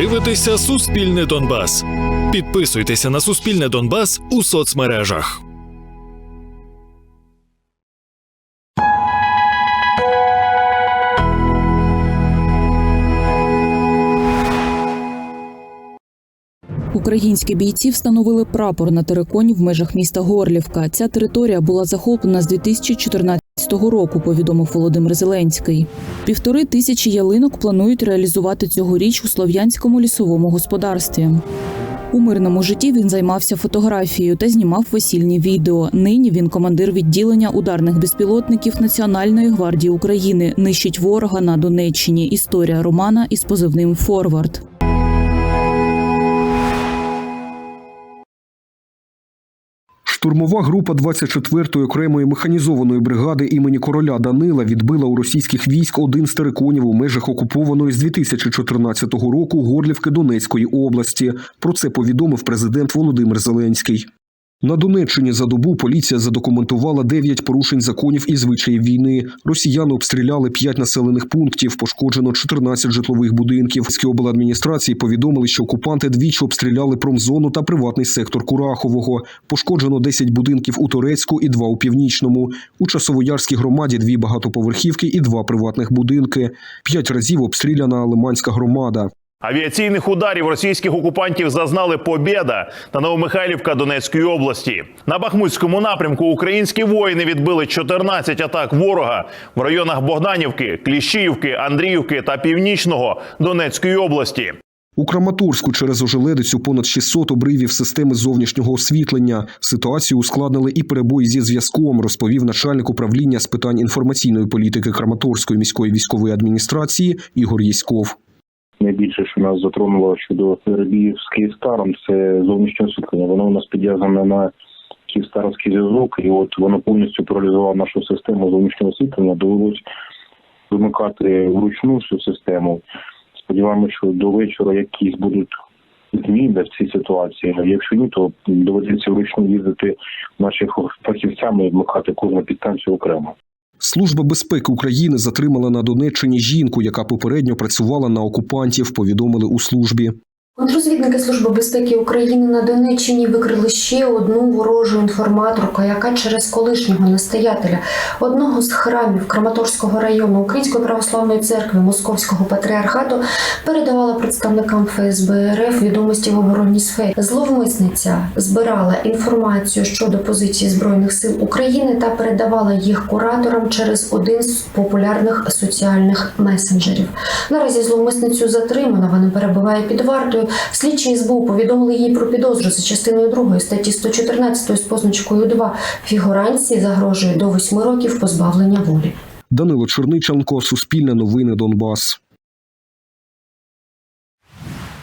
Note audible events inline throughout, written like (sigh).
дивитеся Суспільне Донбас. Підписуйтеся на Суспільне Донбас у соцмережах. Українські бійці встановили прапор на териконі в межах міста Горлівка. Ця територія була захоплена з 2014 року, повідомив Володимир Зеленський. Півтори тисячі ялинок планують реалізувати цьогоріч у слов'янському лісовому господарстві. У мирному житті він займався фотографією та знімав весільні відео. Нині він командир відділення ударних безпілотників Національної гвардії України. Нищить ворога на Донеччині. Історія Романа із позивним Форвард. Штурмова група 24-ї окремої механізованої бригади імені короля Данила відбила у російських військ один з териконів у межах окупованої з 2014 року Горлівки Донецької області. Про це повідомив президент Володимир Зеленський. На Донеччині за добу поліція задокументувала 9 порушень законів і звичаїв війни. Росіяни обстріляли 5 населених пунктів, пошкоджено 14 житлових будинків. З обладміністрації повідомили, що окупанти двічі обстріляли промзону та приватний сектор Курахового. Пошкоджено 10 будинків у Турецьку і 2 у Північному. У Часовоярській громаді дві багатоповерхівки і два приватних будинки. П'ять разів обстріляна Лиманська громада. Авіаційних ударів російських окупантів зазнали Побєда та Новомихайлівка Донецької області. На Бахмутському напрямку українські воїни відбили 14 атак ворога в районах Богданівки, Кліщіївки, Андріївки та Північного Донецької області. У Краматорську через ожеледицю понад 600 обривів системи зовнішнього освітлення. Ситуацію ускладнили і перебої зі зв'язком, розповів начальник управління з питань інформаційної політики Краматорської міської військової адміністрації Ігор Єськов. Найбільше, що нас затронуло щодо перебіїв з Київстаром, це зовнішнє освітлення. Воно у нас підв'язане на Київстаровський зв'язок, і от воно повністю паралізувало нашу систему зовнішнього освітлення. Довелось вимикати вручну всю систему. Сподіваємося, що до вечора якісь будуть зміни в цій ситуації. Якщо ні, то доведеться вручну їздити наших фахівцями і вмикати кожну підстанцію окремо. Служба безпеки України затримала на Донеччині жінку, яка попередньо працювала на окупантів. Повідомили у службі. Контрозвідники Служби безпеки України на Донеччині викрили ще одну ворожу інформаторку, яка через колишнього настоятеля одного з храмів Краматорського району Української православної церкви Московського патріархату передавала представникам ФСБ РФ відомості в оборонній сфері. Зловмисниця збирала інформацію щодо позиції збройних сил України та передавала їх кураторам через один з популярних соціальних месенджерів. Наразі зловмисницю затримано. Вона перебуває під вартою. Слідчі СБУ повідомили їй про підозру за частиною 2 статті 114 з позначкою 2. Фігуранці загрожує до 8 років позбавлення волі. Данило Черниченко, Суспільне новини Донбас.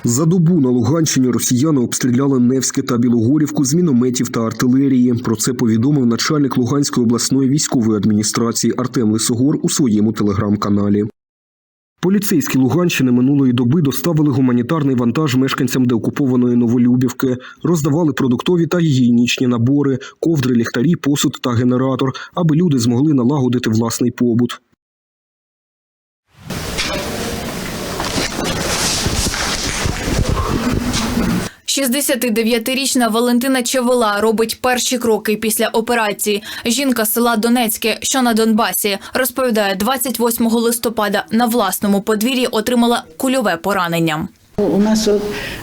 За добу на Луганщині росіяни обстріляли Невське та Білогорівку з мінометів та артилерії. Про це повідомив начальник Луганської обласної військової адміністрації Артем Лисогор у своєму телеграм-каналі. Поліцейські Луганщини минулої доби доставили гуманітарний вантаж мешканцям деокупованої Новолюбівки, роздавали продуктові та гігієнічні набори, ковдри, ліхтарі, посуд та генератор, аби люди змогли налагодити власний побут. – 69-річна Валентина Чевела робить перші кроки після операції. Жінка з села Донецьке, що на Донбасі, розповідає, 28 листопада на власному подвір'ї отримала кульове поранення. У нас от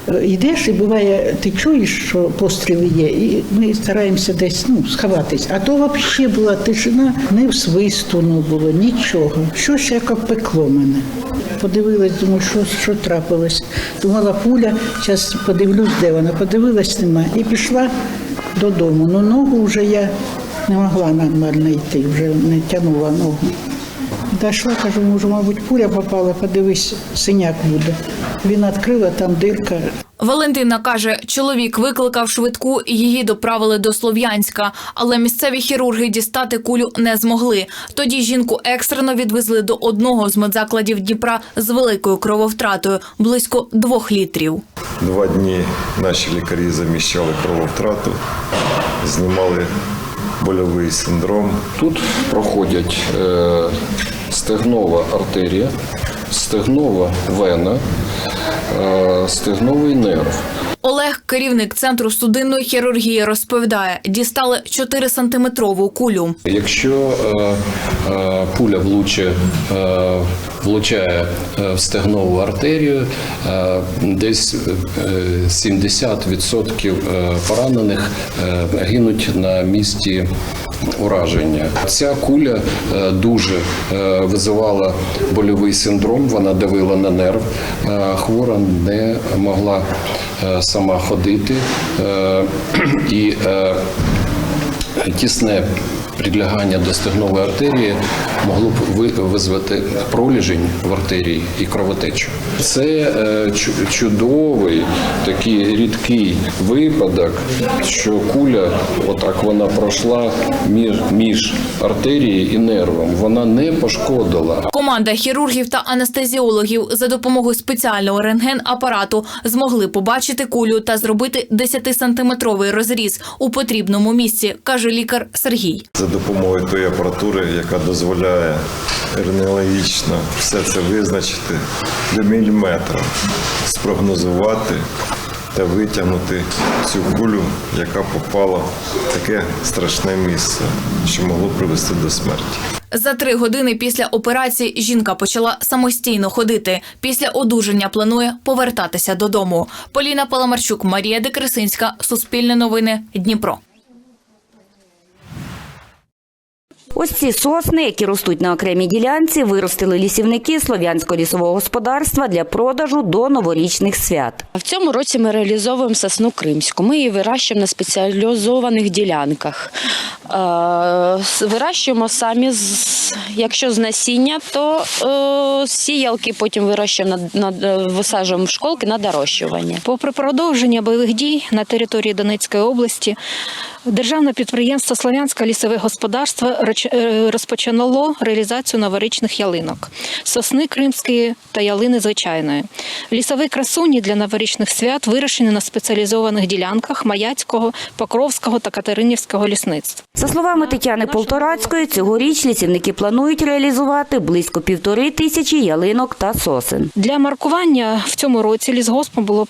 е, йдеш і буває, ти чуєш, що постріли є, і ми стараємося десь ну, сховатись. А то взагалі була тишина, не в свисту не було, нічого. Щось як пекло мене. Подивилась, думаю, що, що трапилось. Думала пуля, зараз подивлюсь, де вона. Подивилась, нема. І пішла додому. Ну ногу вже я не могла нормально йти, вже не тягнула ногу. Дійшла, кажу, може, мабуть, пуля попала, подивись, синяк буде. Він відкрив, а там дирка. Валентина каже, чоловік викликав швидку і її доправили до Слов'янська, але місцеві хірурги дістати кулю не змогли. Тоді жінку екстрено відвезли до одного з медзакладів Дніпра з великою крововтратою – близько двох літрів. Два дні наші лікарі заміщали крововтрату, знімали больовий синдром. Тут проходять е, стегнова артерія, стегнова вена, е, стегновий нерв. Олег, керівник центру судинної хірургії, розповідає, дістали 4-сантиметрову кулю. Якщо е, е, пуля влуче, е, влучає е, в стегнову артерію, е, десь е, 70% е, поранених гинуть на місці ураження. Ця куля е, дуже е, визивала больовий синдром, вона давила на нерв. Е, Хвора не могла сама ходити (clears throat) і тісне прилягання до стегнової артерії могло б ви- визвати проліжень в артерії і кровотечу. Це е, чудовий такий рідкий випадок, що куля, отак вона пройшла між, між артерією і нервом. Вона не пошкодила, Команда хірургів та анестезіологів за допомогою спеціального рентген-апарату змогли побачити кулю та зробити 10-сантиметровий розріз у потрібному місці, каже лікар Сергій. За допомогою тої апаратури, яка дозволяє рентгенологічно все це визначити до міліметра, спрогнозувати та витягнути цю кулю, яка попала в таке страшне місце, що могло привести до смерті. За три години після операції жінка почала самостійно ходити. Після одужання планує повертатися додому. Поліна Паламарчук, Марія Декресинська, Суспільне новини, Дніпро. Ось ці сосни, які ростуть на окремій ділянці, виростили лісівники слов'янського лісового господарства для продажу до новорічних свят. В цьому році ми реалізовуємо сосну кримську. Ми її вирощуємо на спеціалізованих ділянках. Е, Вирощуємо самі, якщо з насіння, то е, сіялки потім вирощуємо на, на, висаджуємо в школки на дорощування. Попри продовження бойових дій на території Донецької області, державне підприємство Слов'янське лісове господарство е, розпочало реалізацію новорічних ялинок, сосни кримської та ялини звичайної. Лісові красуні для новорічних свят вирощені на спеціалізованих ділянках Маяцького, Покровського та Катеринівського лісництв. За словами Тетяни Полторацької, цьогоріч лісівники планують реалізувати близько півтори тисячі ялинок та сосен. Для маркування в цьому році лісгоспом було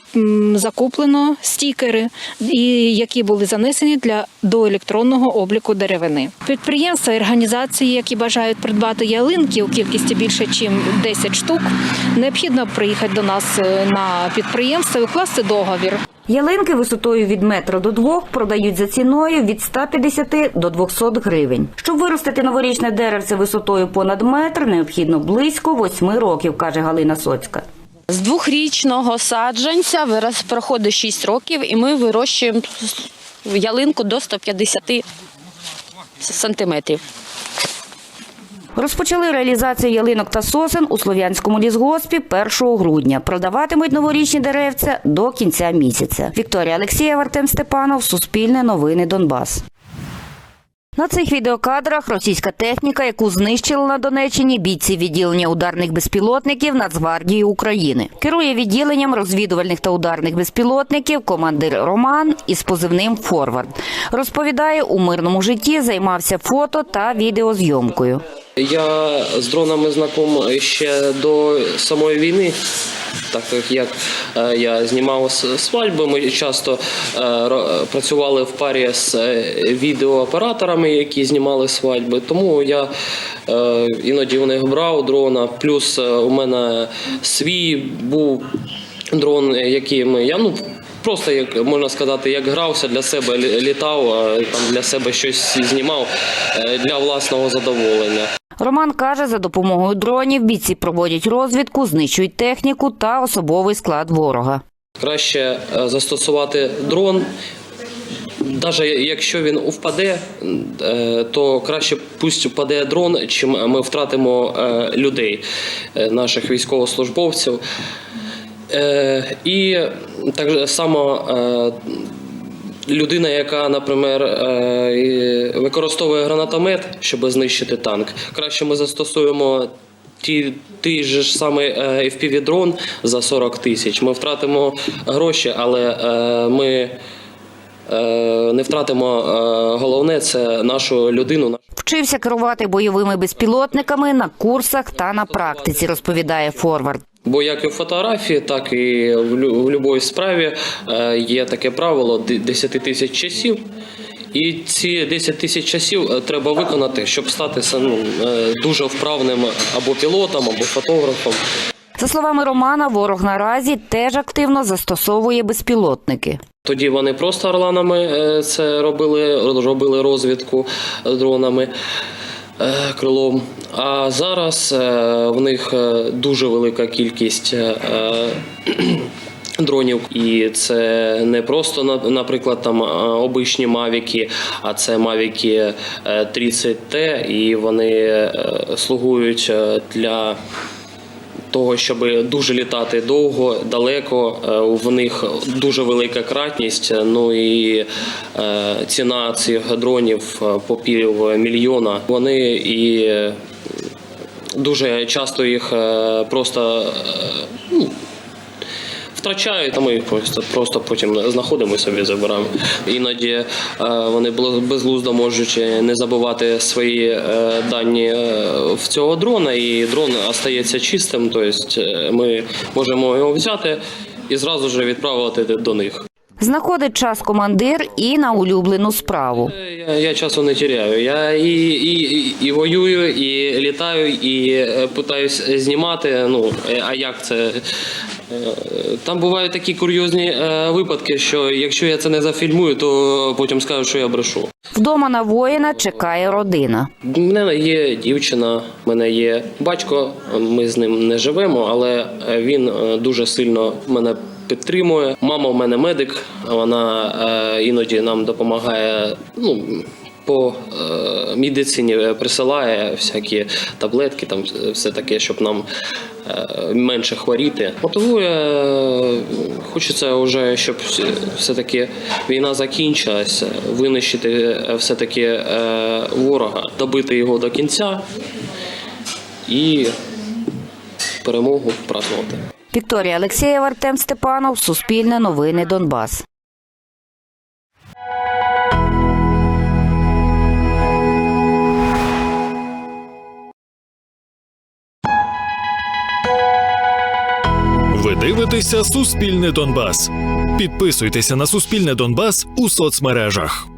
закуплено стікери, які були занесені для до електронного обліку деревини. Підприємства і організації, які бажають придбати ялинки у кількості більше, ніж 10 штук, необхідно приїхати до нас е, на підприємство і укласти договір. Ялинки висотою від метра до двох продають за ціною від 150 до 200 гривень. Щоб виростити новорічне деревце висотою понад метр, необхідно близько восьми років, каже Галина Соцька. З двохрічного саджанця вираз проходить 6 років, і ми вирощуємо ялинку до 150 сантиметрів. Розпочали реалізацію ялинок та сосен у Слов'янському лісгоспі 1 грудня. Продаватимуть новорічні деревця до кінця місяця. Вікторія Олексієва, Артем Степанов, Суспільне новини Донбас. На цих відеокадрах російська техніка, яку знищили на Донеччині бійці відділення ударних безпілотників Нацгвардії України. Керує відділенням розвідувальних та ударних безпілотників командир Роман із позивним Форвард. Розповідає, у мирному житті займався фото та відеозйомкою. Я з дронами знаком ще до самої війни. Так як е, я знімав свадьби, ми часто е, працювали в парі з е, відеооператорами, які знімали свадьби. Тому я е, іноді у них брав дрона. Плюс е, у мене свій був дрон, яким я ну. Просто як можна сказати, як грався для себе, літав, там для себе щось знімав е, для власного задоволення. Роман каже, за допомогою дронів бійці проводять розвідку, знищують техніку та особовий склад ворога. Краще е, застосувати дрон. Навіть якщо він впаде, е, то краще пусть впаде дрон, чим ми втратимо е, людей, е, наших військовослужбовців. І так само людина, яка, наприклад, використовує гранатомет, щоб знищити танк, краще ми застосуємо. Ті, той ж самий е, FPV-дрон за 40 тисяч. Ми втратимо гроші, але е, ми не втратимо е, головне це нашу людину. Вчився керувати бойовими безпілотниками на курсах та на практиці, розповідає Форвард. Бо як і в фотографії, так і в будь-якій справі е, є таке правило д- 10 тисяч часів. І ці 10 тисяч часів е, треба виконати, щоб стати ну, е, дуже вправним або пілотом, або фотографом. За словами Романа, ворог наразі теж активно застосовує безпілотники. Тоді вони просто орланами е, це робили, робили розвідку е, дронами. е, Крилом. А зараз в них дуже велика кількість (clears throat) дронів, і це не просто на- наприклад там обичні мавіки, а це мавіки 30T, і вони слугують для того, щоб дуже літати довго, далеко. Е, В них дуже велика кратність. Ну і е, ціна цих дронів е, по пів мільйона. Вони і е, дуже часто їх е, просто е, ну, втрачають, а ми їх просто, просто потім знаходимо і собі забираємо. Іноді е, вони безглуздо можуть не забувати свої е, дані е, в цього дрона, і дрон остається чистим. Тобто е, ми можемо його взяти і зразу ж відправити до них. Знаходить час командир і на улюблену справу. Я, я часу не теряю. Я і, і, і, і воюю, і літаю, і е, питаюсь знімати. Ну, е, а як це? Е, Там бувають такі курйозні е, випадки, що якщо я це не зафільмую, то потім скажуть, що я брешу. Вдома на воїна чекає родина. У мене є дівчина, в мене є батько. Ми з ним не живемо, але він е, дуже сильно мене підтримує. Мама в мене медик, вона е, іноді нам допомагає. Ну, по е, медицині присилає всякі таблетки, там все таке, щоб нам е, менше хворіти. Мотивує, е, хочеться вже, щоб все-таки війна закінчилася, винищити е, все-таки е, ворога, добити його до кінця і перемогу празднувати. Вікторія Алексєєва, Артем Степанов, Суспільне новини Донбас. Ви дивитеся Суспільне Донбас. Підписуйтеся на Суспільне Донбас у соцмережах.